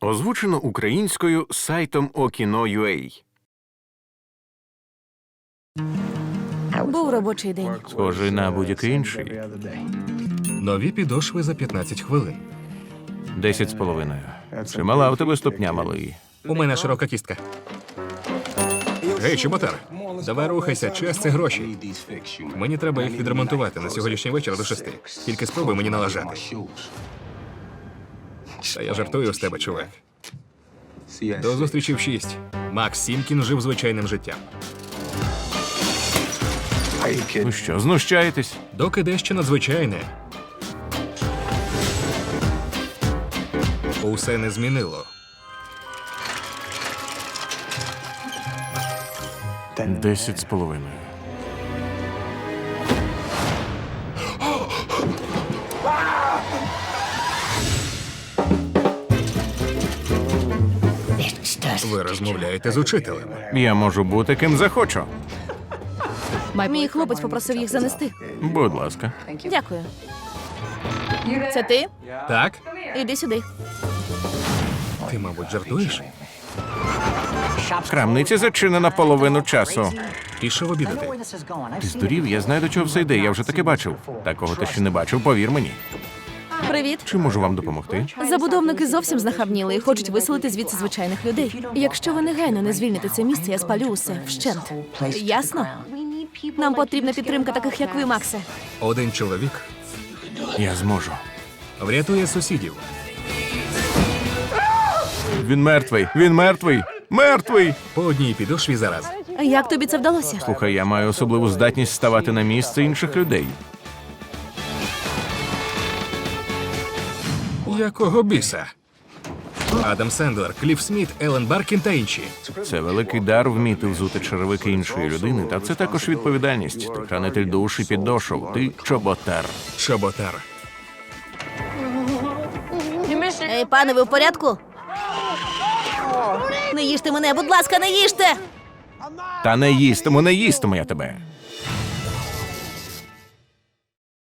Озвучено українською сайтом Okino.ua Був робочий день. Схожий на будь-який інший. Нові підошви за 15 хвилин. Десять з половиною. Чимала у тебе ступня малий. У мене широка кістка. Гей, чоботар, давай рухайся, час це гроші. Мені треба їх відремонтувати на сьогоднішній вечір до шести. Тільки спробуй мені налажати. Та я жартую з тебе, чувак. До зустрічі в шість. Макс Сімкін жив звичайним життям. Ви що, знущаєтесь? Доки дещо надзвичайне. Усе не змінило. Десять з половиною. Ви розмовляєте з учителем. Я можу бути ким захочу. Мій хлопець попросив їх занести. Будь ласка. Дякую. Це ти? Так? Іди сюди. Ти, мабуть, жартуєш? Крамниця зачинена половину часу. Пішов обідати. Ти здурів, я знаю, до чого все йде. Я вже таке бачив. Такого ти ще не бачив, повір мені. Привіт. Чи можу вам допомогти? Забудовники зовсім знахабніли і хочуть виселити звідси звичайних людей. Якщо ви негайно не звільните це місце, я спалю усе вщент. Ясно? Нам потрібна підтримка таких, як ви, Максе. Один чоловік Я зможу. врятує сусідів. Він мертвий. Він мертвий. Мертвий. По одній підошві зараз. Як тобі це вдалося? Слухай, я маю особливу здатність ставати на місце інших людей. Якого біса? Адам Сендлер, Кліф Сміт, Елен Баркін та інші. Це великий дар вміти взути черевики іншої людини, та це також відповідальність. Ти хранитель душ і підошов. Ти чоботар. Чоботар. Ей, пане, ви в порядку? Не їжте мене, будь ласка, не їжте! Та не їстиму, не їстиму я тебе.